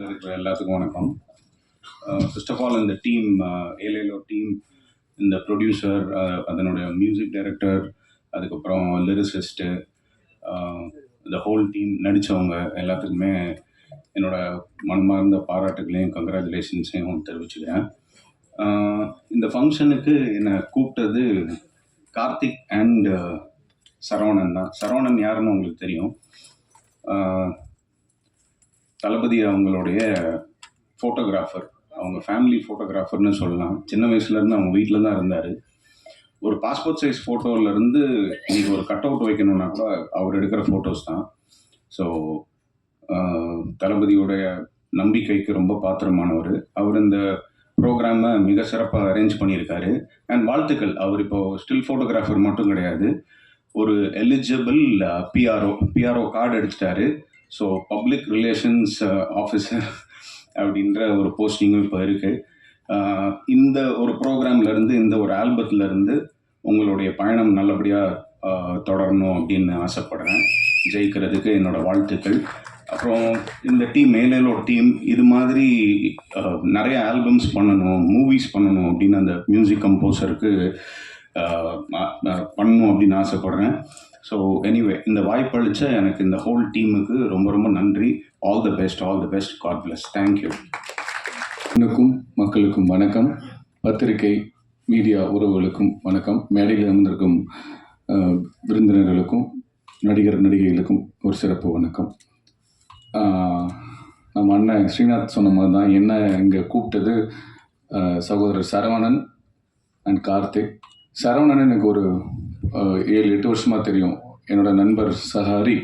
மீடியாவில் இருக்கிற எல்லாத்துக்கும் வணக்கம். ஃபர்ஸ்ட் ஆஃப் ஆல் இந்த டீம் ஏலேலோ டீம் இந்த ப்ரொடியூசர் அதனுடைய மியூசிக் டைரக்டர் அதுக்கப்புறம் லிரிசிஸ்ட்டு இந்த ஹோல் டீம் நடித்தவங்க எல்லாத்துக்குமே என்னோட மனமார்ந்த பாராட்டுகளையும் கங்க்ராச்சுலேஷன்ஸையும் தெரிவிச்சுக்கிறேன். இந்த ஃபங்க்ஷனுக்கு என்னை கூப்பிட்டது கார்த்திக் அண்ட் சரவணன் தான். சரவணன் யாருன்னு உங்களுக்கு தெரியும். தளபதி அவங்களுடைய ஃபோட்டோகிராஃபர் அவங்க ஃபேமிலி ஃபோட்டோகிராஃபர்னு சொல்லலாம். சின்ன வயசுலேருந்து அவங்க வீட்டில் தான் இருந்தார். ஒரு பாஸ்போர்ட் சைஸ் ஃபோட்டோவிலேருந்து இன்னைக்கு ஒரு கட் அவுட் வைக்கணும்னா கூட அவர் எடுக்கிற ஃபோட்டோஸ் தான். ஸோ தளபதியோடைய நம்பிக்கைக்கு ரொம்ப பாத்திரமானவர். அவர் இந்த ப்ரோக்ராமை மிக சிறப்பாக அரேஞ்ச் பண்ணியிருக்காரு. அண்ட் வாழ்த்துக்கள் அவர் இப்போது ஸ்டில் ஃபோட்டோகிராஃபர் மட்டும் கிடையாது. ஒரு எலிஜிபிள் பிஆர்ஓ பிஆர்ஓ கார்டு எடுத்துட்டாரு. ஸோ பப்ளிக் ரிலேஷன்ஸ் ஆஃபீஸர் அப்படின்ற ஒரு போஸ்டிங்கும் இப்போ இருக்குது uh, இந்த ஒரு ப்ரோக்ராம்லேருந்து இந்த ஒரு ஆல்பத்துலேருந்து உங்களுடைய பயணம் நல்லபடியாக uh, தொடரணும் அப்படின்னு ஆசைப்படுறேன். ஜெயிக்கிறதுக்கு என்னோடய வாழ்த்துக்கள். அப்புறம் இந்த டீம் மேலேலோ டீம் இது மாதிரி uh, நிறைய ஆல்பம்ஸ் பண்ணணும் மூவிஸ் பண்ணணும் அப்படின்னு அந்த மியூசிக் கம்போசருக்கு பண்ணணும் அப்படின்னு ஆசைப்படுறேன். ஸோ எனிவே இந்த வாய்ப்பளித்த எனக்கு இந்த ஹோல் டீமுக்கு ரொம்ப ரொம்ப நன்றி. All the best all the best God bless thank you எனக்கும் மக்களுக்கும் வணக்கம். பத்திரிகை மீடியா உறவுகளுக்கும் வணக்கம். மேடையில் அமர்ந்திருக்கும் விருந்தினர்களுக்கும் நடிகர் நடிகைகளுக்கும் ஒரு சிறப்பு வணக்கம். நம்ம அண்ணன் ஸ்ரீநாத் சொன்ன மாதிரி தான் என்ன இங்கே கூப்பிட்டது? சகோதரர் சரவணன் அண்ட் கார்த்திக். சரவணன் எனக்கு ஒரு ஏழு எட்டு வருஷமாக தெரியும். என்னோட நண்பர் சஹ ஹரி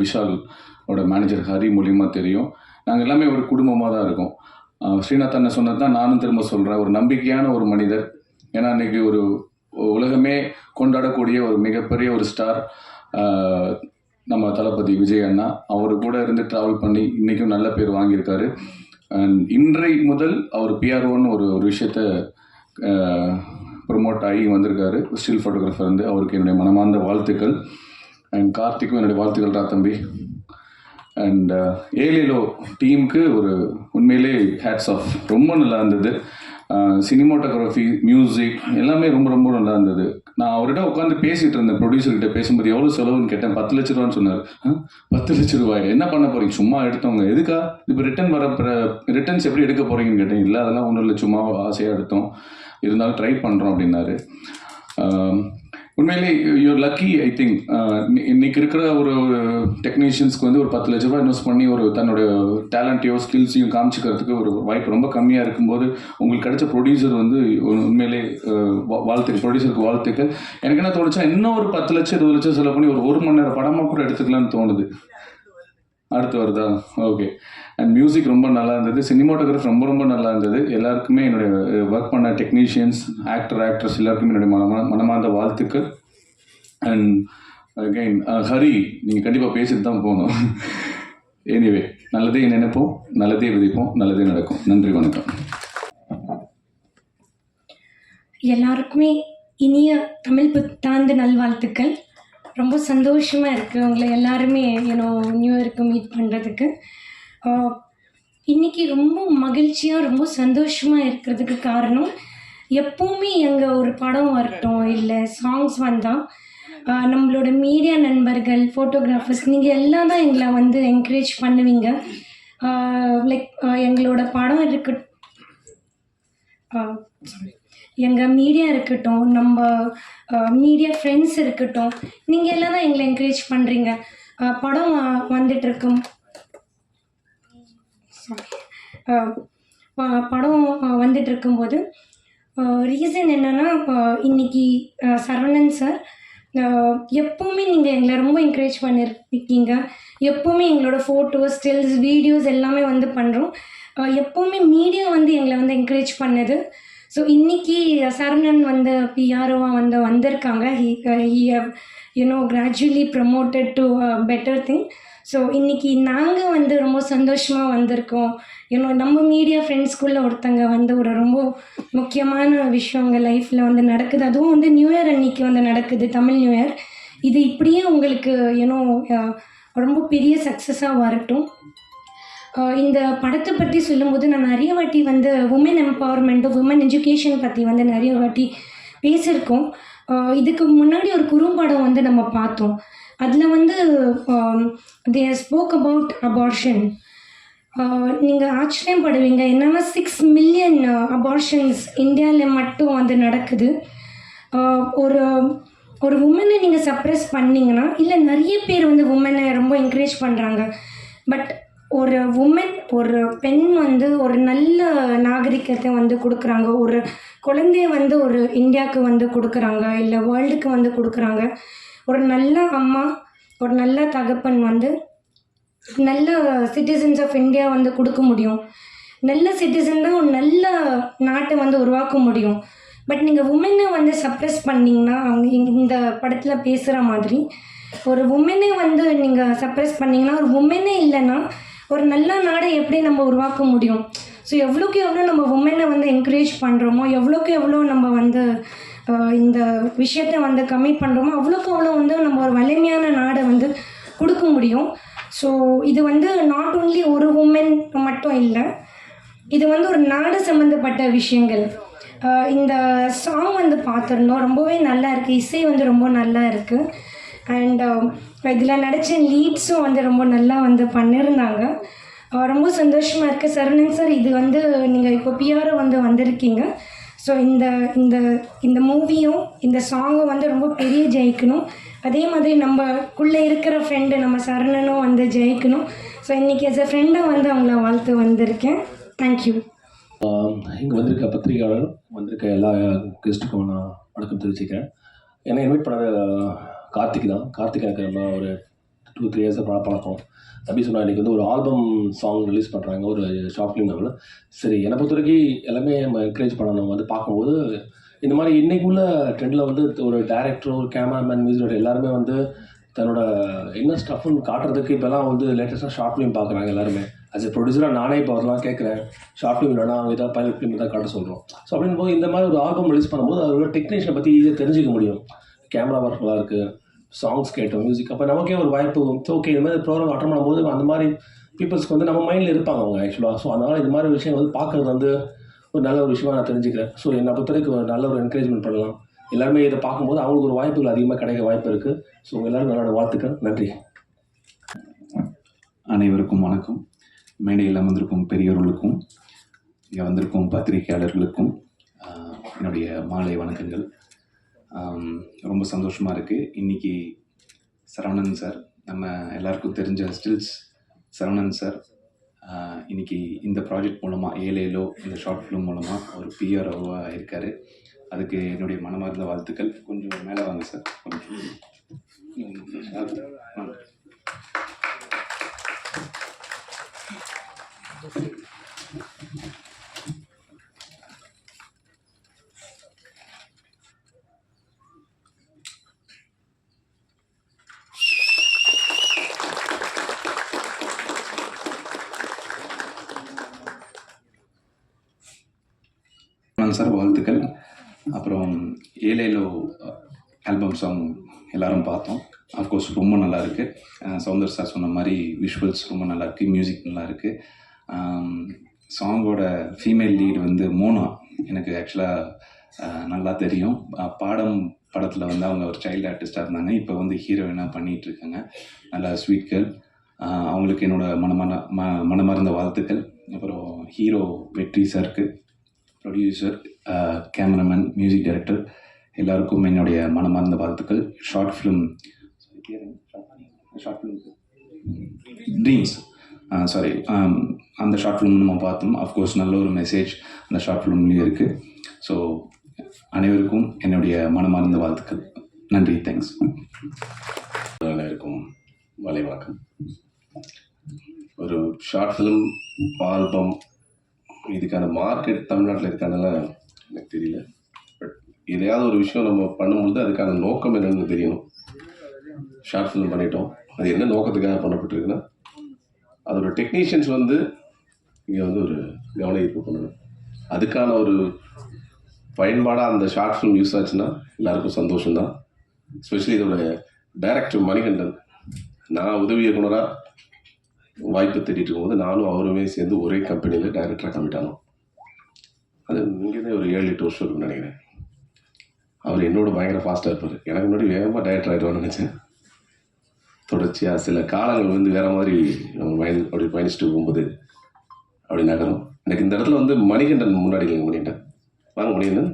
விஷால் ஓட மேனேஜர் ஹரி மூலியமாக தெரியும். நாங்கள் எல்லாமே ஒரு குடும்பமாக தான் இருக்கோம். ஸ்ரீநாத் அண்ணன் சொன்னது தான் நானும் திரும்ப சொல்கிறேன் ஒரு நம்பிக்கையான ஒரு மனிதர். ஏன்னா இன்னைக்கு ஒரு உலகமே கொண்டாடக்கூடிய ஒரு மிகப்பெரிய ஒரு ஸ்டார் நம்ம தளபதி விஜய் அண்ணா. அவர் கூட இருந்து ட்ராவல் பண்ணி இன்றைக்கும் நல்ல பேர் வாங்கியிருக்காரு. அண்ட் இன்றை முதல் அவர் பிஆர்ஓன்னு ஒரு ஒரு விஷயத்த ப்ரொமோட் ஆகி வந்திருக்காரு. ஸ்டில் ஃபோட்டோகிராஃபர் வந்து அவருக்கு என்னுடைய மனமார்ந்த வாழ்த்துக்கள். அண்ட் கார்த்திக்கும் என்னுடைய வாழ்த்துக்கள் ரா தம்பி அண்ட் ஏலேலோ டீமுக்கு ஒரு உண்மையிலே ஹேட்ஸ் ஆஃப் ரொம்ப நல்லா இருந்தது. சினிமாட்டோகிராஃபி மியூசிக் எல்லாமே ரொம்ப ரொம்ப நல்லா இருந்தது. நான் அவர்கிட்ட உட்காந்து பேசிட்டு இருந்தேன். ப்ரொடியூசர்கிட்ட பேசும்போது எவ்வளோ செலவுன்னு கேட்டேன். பத்து லட்ச ரூபான்னு சொன்னார். பத்து லட்ச ரூபாய்? என்ன பண்ண போறீங்க? சும்மா எடுத்தவங்க. எதுக்கா? இப்போ ரிட்டர்ன் வர ரிட்டர்ன்ஸ் எப்படி எடுக்க போறீங்கன்னு கேட்டேன். இல்லை அதெல்லாம் ஒன்றும் இல்லை. சும்மா ஆசையாக எடுத்தோம். இருந்தாலும் ட்ரை பண்ணுறோம் அப்படின்னாரு. உண்மையிலே யூர் லக்கி ஐ திங்க் இன்னைக்கு இருக்கிற ஒரு டெக்னீஷியன்ஸ்க்கு வந்து ஒரு பத்து லட்ச ரூபாய் இன்வெஸ்ட் பண்ணி ஒரு தன்னோட டேலண்ட்டையோ ஸ்கில்ஸையும் காமிச்சிக்கிறதுக்கு ஒரு வாய்ப்பு ரொம்ப கம்மியாக இருக்கும்போது உங்களுக்கு கிடைச்ச ப்ரொடியூசர் வந்து உண்மையிலே வாழ்த்துக்கு வா- ப்ரொடியூசருக்கு வாழ்த்துக்கள். எனக்கு என்ன தோணுச்சா இன்னும் ஒரு பத்து லட்சம் இருபது லட்சம் செலவு பண்ணி ஒரு ஒரு மணி நேரம் படமாக கூட எடுத்துக்கலாம்னு தோணுது. அடுத்து வருதா? ஓகே அண்ட் மியூசிக் ரொம்ப நல்லா இருந்தது. சினிமாட்டோகிராஃபி ரொம்ப ரொம்ப நல்லா இருந்தது. எல்லாருக்குமே என்னுடைய ஒர்க் பண்ண டெக்னீஷியன்ஸ் ஆக்டர் ஆக்ட்ரஸ் எல்லாருக்குமே என்னுடைய மன மனமார்ந்த வாழ்த்துக்கள். அண்ட் அகைன் ஹரி நீங்கள் கண்டிப்பாக பேசிட்டு தான் போகணும். எனிவே நல்லதே நினைப்போம் நல்லதே விதைப்போம் நல்லதே நடக்கும். நன்றி வணக்கம். எல்லாருக்குமே இனிய தமிழ் புத்தாண்டு நல்வாழ்த்துக்கள். ரொம்ப சந்தோஷமாக இருக்குது உங்களை எல்லாருமே ஏன்னோ நியூ இயருக்கு மீட் பண்ணுறதுக்கு இன்றைக்கி ரொம்ப மகிழ்ச்சியாக ரொம்ப சந்தோஷமாக இருக்கிறதுக்கு காரணம் எப்போவுமே எங்கள் ஒரு படம் வரட்டும் இல்லை சாங்ஸ் வந்தால் நம்மளோட மீடியா நண்பர்கள் ஃபோட்டோகிராஃபர்ஸ் நீங்கள் எல்லாம் தான் எங்களை வந்து என்கரேஜ் பண்ணுவீங்க. லைக் எங்களோட படம் இருக்கு சாரி எங்கள் மீடியா இருக்கட்டும் நம்ம மீடியா ஃப்ரெண்ட்ஸ் இருக்கட்டும் நீங்கள் எல்லாம் தான் எங்களை என்கரேஜ் பண்ணுறீங்க படம் வந்துட்டுருக்கும் சாரி படம் அஹ், வந்துட்டு இருக்கும்போது ரீசன் என்னென்னா இன்னைக்கு சரவணன் சார் எப்போவுமே நீங்கள் எங்களை ரொம்ப என்கரேஜ் பண்ணிருக்கீங்க. எப்போவுமே எங்களோட ஃபோட்டோஸ் ஸ்டில்ஸ் வீடியோஸ் எல்லாமே வந்து பண்ணுறோம் எப்போவுமே மீடியா வந்து எங்களை வந்து என்கரேஜ் பண்ணுது. ஸோ இன்னைக்கு சரவணன் வந்து பிஆர்ஓவாக வந்து வந்திருக்காங்க. He he how you know gradually promoted to better thing so இன்னைக்கு நாங்கள் வந்து ரொம்ப சந்தோஷமாக வந்திருக்கோம். யூனோ நம்ம மீடியா ஃப்ரெண்ட்ஸ்குள்ளே ஒருத்தங்க வந்து ஒரு ரொம்ப முக்கியமான விஷயம் உங்கள் லைஃப்பில் வந்து நடக்குது. அதுவும் வந்து நியூ இயர் அன்னைக்கு வந்து நடக்குது தமிழ் நியூ இயர் இது இப்படியே உங்களுக்கு யூனோ ரொம்ப பெரிய சக்ஸஸாக வரட்டும். இந்த படத்தை பற்றி சொல்லும்போது நான் நிறைய வாட்டி வந்து உமன் எம்பவர்மெண்ட்டும் உமன் எஜுகேஷன் பற்றி வந்து நிறைய வாட்டி பேசியிருக்கோம். இதுக்கு முன்னாடி ஒரு குறும்படம் வந்து நம்ம பார்த்தோம். அதில் வந்து தே ஸ்போக் அபவுட் அபார்ஷன் நீங்கள் ஆச்சரியப்படுவீங்க என்னென்னா சிக்ஸ் மில்லியன் அபார்ஷன்ஸ் இந்தியாவில் மட்டும் வந்து நடக்குது. ஒரு ஒரு உமனை நீங்கள் சப்ரெஸ் பண்ணிங்கன்னா இல்லை நிறைய பேர் வந்து உமனை ரொம்ப என்கரேஜ் பண்ணுறாங்க பட் ஒரு உமன் ஒரு பெண் வந்து ஒரு நல்ல நாகரிகத்தை வந்து கொடுக்குறாங்க. ஒரு குழந்தைய வந்து ஒரு இந்தியாவுக்கு வந்து கொடுக்குறாங்க இல்லை வேர்ல்டுக்கு வந்து கொடுக்குறாங்க. ஒரு நல்ல அம்மா ஒரு நல்ல தகப்பன் வந்து நல்ல சிட்டிசன்ஸ் ஆஃப் இந்தியா வந்து கொடுக்க முடியும். நல்ல சிட்டிசன் தான் ஒரு நல்ல நாட்டை வந்து உருவாக்க முடியும். பட் நீங்கள் உமனை வந்து சப்ரஸ் பண்ணிங்கன்னா அவங்க இந்த படத்தில் பேசுகிற மாதிரி ஒரு உமனை வந்து நீங்கள் சப்ரஸ் பண்ணிங்கன்னா ஒரு உமனே இல்லைன்னா ஒரு நல்ல நாடை எப்படி நம்ம உருவாக்க முடியும்? ஸோ எவ்வளோக்கு எவ்வளோ நம்ம உமனை வந்து என்கரேஜ் பண்ணுறோமோ எவ்வளோக்கு எவ்வளோ நம்ம வந்து இந்த விஷயத்த வந்து கம்மி பண்ணுறோமோ அவ்வளோக்கு அவ்வளோ வந்து நம்ம ஒரு வலிமையான நாடை வந்து கொடுக்க முடியும். ஸோ இது வந்து நாட் ஓன்லி ஒரு உமன் மட்டும் இல்லை இது வந்து ஒரு நாடு சம்மந்தப்பட்ட விஷயங்கள். இந்த சாங் வந்து பார்த்துருந்தோம். ரொம்பவே நல்லா இருக்குது இசை வந்து ரொம்ப நல்லா இருக்குது அண்ட் இதில் நடித்த லீட்ஸும் வந்து ரொம்ப நல்லா வந்து பண்ணியிருந்தாங்க ரொம்ப சந்தோஷமாக இருக்குது சரவணன் சார் இது வந்து நீங்கள் இப்போ பிஆரோ வந்து வந்திருக்கீங்க. ஸோ இந்த இந்த இந்த மூவியும் இந்த சாங்கும் வந்து ரொம்ப பெரிய ஜெயிக்கணும். அதே மாதிரி நம்மக்குள்ளே இருக்கிற ஃப்ரெண்டு நம்ம சரணனும் வந்து ஜெயிக்கணும். ஸோ இன்றைக்கி எஸ் எ ஃப்ரெண்டாக வந்து அவங்கள வாழ்த்து வந்திருக்கேன். தேங்க்யூ இங்கே வந்திருக்க பத்திரிகையாளர் வந்திருக்க எல்லா கெஸ்ட்டுக்கும் நான் வணக்கம் தெரிவிச்சுக்கிறேன். என்னை இன்வைட் பண்ணது கார்த்திக் தான். கார்த்திக் எனக்கு நம்ம ஒரு டூ த்ரீ இயர்ஸாக பழ பழக்கம். தம்பி சொன்னால் இன்றைக்கி வந்து ஒரு ஆல்பம் சாங் ரிலீஸ் பண்ணுறாங்க ஒரு ஷார்ட் ஃபிலிம் நம்மள. சரி என்னை பொறுத்த வரைக்கும் எல்லாமே நம்ம என்கரேஜ் பண்ணணும். வந்து பார்க்கும்போது இந்த மாதிரி இன்னைக்கு உள்ள ட்ரெண்டில் வந்து ஒரு டேரக்டர் ஒரு கேமராமேன் மியூசிக் எல்லாருமே வந்து தன்னோட என்ன ஸ்டஃப்னு காட்டுறதுக்கு இப்போலாம் வந்து லேட்டஸ்ட்டாக ஷார்ட் ஃபிலிம் பார்க்குறாங்க எல்லாருமே. அஸ் எ ப்ரொடியூசராக நானே இப்போ அதெல்லாம் கேட்குறேன் ஷார்ட் ஃபிலிம் இல்லைனா அவங்க ஏதாவது பைலட் ஃபிலிம் தான் காட்ட சொல்கிறோம் ஸோ அப்படின் போது இந்த மாதிரி ஒரு ஆல்பம் ரிலீஸ் பண்ணும்போது அதோட டெக்னீஷியனை பற்றி ஈஸியாக தெரிஞ்சுக்க முடியும். கேமரா ஒர்க் நல்லா இருக்குது சாங்ஸ் கேட்டோம் மியூசிக் அப்போ நமக்கே ஒரு வாய்ப்பு ஓகே இந்த மாதிரி ப்ரோக்ராம் அட்டன் பண்ணும்போது அந்த மாதிரி பீப்புள்ஸ்க்கு வந்து நம்ம மைண்டில் இருப்பாங்க அவங்க ஆக்சுவலாக ஸோ அதனால் இது மாதிரி விஷயம் வந்து பார்க்குறது வந்து ஒரு நல்ல ஒரு விஷயமா நான் தெரிஞ்சுக்கிறேன். ஸோ என்னை பொறுத்த வரைக்கும் ஒரு நல்ல ஒரு என்கரேஜ்மெண்ட் பண்ணலாம். எல்லாருமே இதை பார்க்கும்போது அவங்களுக்கு ஒரு வாய்ப்புகள் அதிகமாக கிடைக்க வாய்ப்பு இருக்குது ஸோ எல்லாரும் நல்ல வாழ்த்துக்கள். நன்றி. அனைவருக்கும் வணக்கம். மேடையில் அமர்ந்திருக்கும் பெரியவர்களுக்கும் இங்கே வந்திருக்கும் பத்திரிகையாளர்களுக்கும் என்னுடைய மாலை வணக்கங்கள். ரொம்ப சந்தோஷமாக இருக்குது இன்றைக்கி சரவணன் சார் நம்ம எல்லாருக்கும் தெரிஞ்ச ஸ்டில்ஸ் சரவணன் சார் இன்றைக்கி இந்த ப்ராஜெக்ட் மூலமாக ஏலேலோ இந்த ஷார்ட் ஃபிலிம் மூலமாக ஒரு பிஆர்ஓவாக இருக்கார். அதுக்கு என்னுடைய மனமார்ந்த வாழ்த்துக்கள். கொஞ்சம் மேலே வாங்க சார். கொஞ்சம். சார் வாழ்த்துக்கள். அப்புறம் ஏலேலோ ஆல்பம் சாங் எல்லாரும் பார்த்தோம். அஃப்கோர்ஸ் ரொம்ப நல்லா இருக்கு. சௌந்தர் சார் சொன்ன மாதிரி விஷுவல்ஸ் ரொம்ப நல்லா இருக்கு மியூசிக் நல்லா இருக்கு. சாங்கோட ஃபீமேல் லீட் வந்து மோனா. எனக்கு ஆக்சுவலாக நல்லா தெரியும். பாடம் படத்தில் வந்து அவங்க ஒரு சைல்டு ஆர்டிஸ்டாக இருந்தாங்க. இப்போ வந்து ஹீரோயினாக பண்ணிகிட்டு இருக்காங்க நல்லா ஸ்வீட் கேர்ள் அவங்களுக்கு என்னோடய மனமான ம மனமார்ந்த வாழ்த்துக்கள். அப்புறம் ஹீரோ வெற்றி சாருக்கு ப்ரொடியூசர் கேமராமேன் மியூசிக் டைரக்டர் எல்லாருக்கும் என்னுடைய மனமார்ந்த வாழ்த்துக்கள். Short film short film dreams sorry அந்த ஷார்ட் ஃபிலிம் நம்ம பார்த்தோம். அஃப்கோர்ஸ் நல்ல ஒரு மெசேஜ் அந்த ஷார்ட் ஃபிலிம்லேயும் இருக்குது ஸோ அனைவருக்கும் என்னுடைய மனமார்ந்த வாழ்த்துக்கள். நன்றி தேங்க்ஸ் அனைவருக்கும் வலைவாக்கம். ஒரு ஷார்ட் ஃபிலிம் ஆல்பம் இதுக்கான மார்க்கெட் தமிழ்நாட்டில் இருக்கானால எனக்கு தெரியல. பட் எதையாவது ஒரு விஷயம் நம்ம பண்ணும்பொழுது அதுக்கான நோக்கம் என்னன்னு தெரியணும் ஷார்ட் ஃபிலிம் பண்ணிட்டோம். அது என்ன நோக்கத்துக்காக பண்ணப்பட்டிருக்குன்னா அதோட டெக்னீஷியன்ஸ் வந்து இங்கே வந்து ஒரு கவன ஈர்ப்பு பண்ணணும். அதுக்கான ஒரு பயன்பாடாக அந்த ஷார்ட் ஃபிலிம் யூஸ் ஆச்சுன்னா எல்லாருக்கும் சந்தோஷம்தான். ஸ்பெஷலி இதோட டைரக்டர் மணிகண்டன். நான் உதவி இயக்குனராக வாய்ப்பு தேடிட்டு இருக்கும்போது நானும் அவருமே சேர்ந்து ஒரே கம்பெனியில் டைரக்டராக கமிட் அது இங்கேருந்தே ஒரு ஏழு எட்டு வருஷம் இருக்கும்னு நினைக்கிறேன். அவர் என்னோட பயங்கர ஃபாஸ்ட்டாக இருப்பார். எனக்கு முன்னாடி வேகமாக டைரக்டர் ஆகிடுவான்னு நினச்சேன். தொடர்ச்சியாக சில காலங்கள் வந்து வேறு மாதிரி நம்ம பயணி அப்படி பயணிச்சுட்டு போகும்போது அப்படி நகரும். எனக்கு இந்த இடத்துல வந்து மணிகண்டன் முன்னாடி இல்லைங்க மணிகண்டன். வாங்க மணிகண்டன்.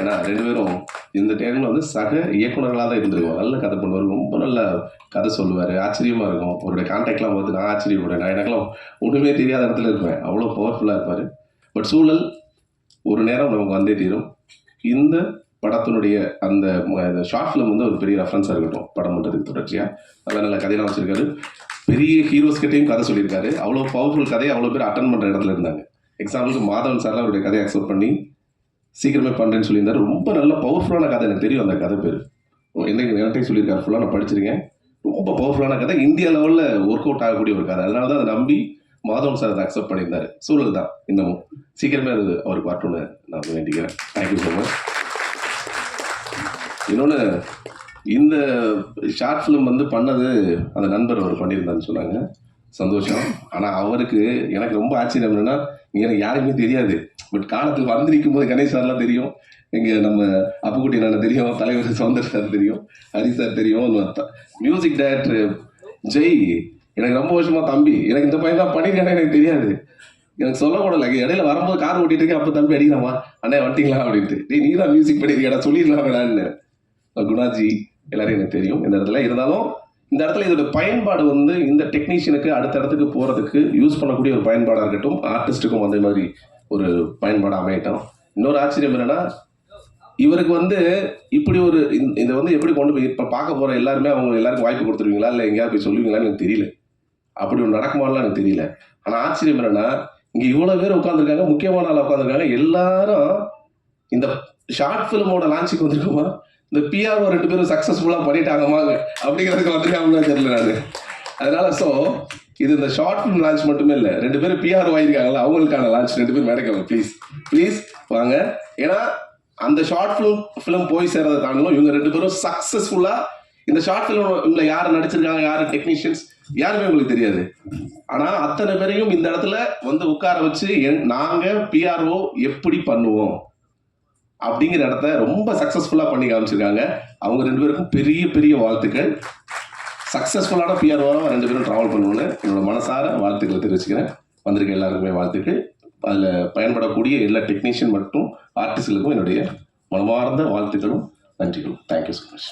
ஏன்னா ரெண்டு பேரும் இந்த டைமில் வந்து சக இயக்குனர்களாக தான் இருந்திருக்கோம். நல்ல கதை பண்ணுவார் ரொம்ப நல்ல கதை சொல்லுவார் ஆச்சரியமாக இருக்கும். அவருடைய கான்டாக்ட்லாம் பார்த்து நான் ஆச்சரியப்படுறேன் நான் எனக்கெல்லாம் ஒன்றுமே தெரியாத இடத்துல இருப்பேன். அவ்வளோ பவர்ஃபுல்லாக இருப்பார். பட் சூழல் ஒரு நேரம் நமக்கு வந்தே தீரும். இந்த படத்தினுடைய அந்த ஷார்ட் ஃபிலிம் வந்து ஒரு பெரிய ரெஃபரன்ஸாக இருக்கட்டும் படம் பண்ணுறதுக்கு தொடர்ச்சியாக நல்ல நல்ல கதையெல்லாம் வச்சுருக்காரு. பெரிய ஹீரோஸ் கிட்டையும் கதை சொல்லியிருக்காரு. அவ்வளோ பவர்ஃபுல் கதையை அவ்வளோ பேர் அட்டன் பண்ணுற இடத்துல இருந்தாங்க. எக்ஸாம்பிளுக்கு மாதவன் சார்லாம் அவருடைய கதையை அக்செப்ட் பண்ணி சீக்கிரமே பண்ணுறேன்னு சொல்லியிருந்தாரு. ரொம்ப நல்ல பவர்ஃபுல்லான கதை. எனக்கு தெரியும் அந்த கதை பேர். என்னைக்கு என்கிட்ட சொல்லியிருக்காரு. ஃபுல்லாக நான் படிச்சிருக்கேன். ரொம்ப பவர்ஃபுல்லான கதை. இந்தியா லெவலில் ஒர்க் அவுட் ஆகக்கூடிய ஒரு கதை. அதனால தான் அதை நம்பி மாதவன் சார் அதை அக்செப்ட் பண்ணியிருந்தாரு. சூழல் தான் இன்னமும். சீக்கிரமே அது அவருக்கு வரட்டும்னு நான் வேண்டிக்கிறேன். தேங்க்யூ ஸோ மச் இன்னொன்று இந்த ஷார்ட் ஃபிலிம் வந்து பண்ணது அந்த நண்பர் அவர் பண்ணியிருந்தான்னு சொன்னாங்க. சந்தோஷம். ஆனால் அவருக்கு எனக்கு ரொம்ப ஆச்சரியம் என்னன்னா எனக்கு யாருக்குமே தெரியாது. பட் காலத்தில் வந்திருக்கும் போது கணேஷ் சார்லாம் தெரியும். இங்கே நம்ம அப்புக்குட்டி நான் தெரியும் தலைவர் சௌந்தர் சார் தெரியும் ஹரி சார் தெரியும் மியூசிக் டைரக்டர் ஜெய் எனக்கு ரொம்ப வருஷமா தம்பி. எனக்கு இந்த பையன் தான் பண்ணியிருக்கானே எனக்கு தெரியாது. எனக்கு சொல்லக்கூடாது இல்லை. இடையில வரும்போது கார் ஓட்டிட்டு இருக்கேன் அப்போ தம்பி அடிக்கலாமா அண்ணே வந்துட்டீங்களா அப்படின்ட்டு. நீ தான் மியூசிக் பண்ணியிருக்கேடா சொல்லிடலாம் வேணான்னு குணாஜி எல்லாரையும் எனக்கு தெரியும் இந்த இடத்துல. இருந்தாலும் இந்த இடத்துல இதோட பயன்பாடு வந்து இந்த டெக்னீஷியனுக்கு அடுத்த இடத்துக்கு போகிறதுக்கு யூஸ் பண்ணக்கூடிய ஒரு பயன்பாடாக இருக்கட்டும் ஆர்டிஸ்ட்டுக்கும் அதே மாதிரி ஒரு பயன்பாடு அமையட்டும். இன்னொரு ஆச்சரியம் என்னென்னா இவருக்கு வந்து இப்படி ஒரு இதை வந்து எப்படி கொண்டு போய் இப்போ பார்க்க போகிற எல்லாருமே அவங்க எல்லாருக்கும் வாய்ப்பு கொடுத்துருவீங்களா? இல்லை எங்கேயாவது போய் சொல்லுவீங்களான்னு எனக்கு தெரியல. அப்படி ஒன்று நடக்குமாலாம் எனக்கு தெரியல. ஆனால் ஆச்சரியம் என்னென்னா இங்கே இவ்வளோ பேர் உட்காந்துருக்காங்க முக்கியமான ஆள் உட்காந்துருக்காங்க எல்லாரும் இந்த ஷார்ட் ஃபிலிமோட லான்ச்சுக்கு வந்திருக்குமா? இந்த பிஆர்ஓ ரெண்டு பேரும் சக்ஸஸ்ஃபுல்லாக பண்ணிட்டாங்கம்மா அப்படிங்கிறதுக்கு வந்திருக்காங்கன்னு தெரியல நான். அதனால ஸோ இது இந்த ஷார்ட் ஃபிலிம் லான்ச் மட்டுமே இல்லை. ரெண்டு பேரும் பிஆர் வாங்கியிருக்காங்களா அவங்களுக்கான லான்ச் ரெண்டு பேரும் மேடைக்காங்க ப்ளீஸ் ப்ளீஸ் வாங்க. ஏன்னா அந்த ஷார்ட் ஃபிலிம் ஃபிலிம் போய் சேர்றதை தாண்டிலும் இவங்க ரெண்டு பேரும் சக்ஸஸ்ஃபுல்லாக இந்த ஷார்ட் ஃபிலிம்ல யார் நடிச்சிருக்காங்க யார் டெக்னீஷியன்ஸ் யாருமே உங்களுக்கு தெரியாது. ஆனா அத்தனை பேரையும் இந்த இடத்துல வந்து உட்கார வச்சு என்- நாங்க பிஆர்ஓ எப்படி பண்ணுவோம்? அப்படிங்கிற இடத்த ரொம்ப சக்ஸஸ்ஃபுல்லாக பண்ணி காமிச்சிருக்காங்க. அவங்க ரெண்டு பேருக்கும் பெரிய பெரிய வாழ்த்துக்கள். சக்சஸ்ஃபுல்லான பிஆர்ஓவாக ரெண்டு பேரும் ட்ராவல் பண்ணுவோன்னு என்னோட மனசார வாழ்த்துக்களை தெரிவிச்சுக்கிறேன். வந்திருக்க எல்லாருக்குமே வாழ்த்துக்கள். அதில் பயன்படக்கூடிய எல்லா டெக்னீஷியன் மற்றும் ஆர்டிஸ்டுகளுக்கும் என்னுடைய மனமார்ந்த வாழ்த்துக்களும் நன்றிகளும். Thank you so much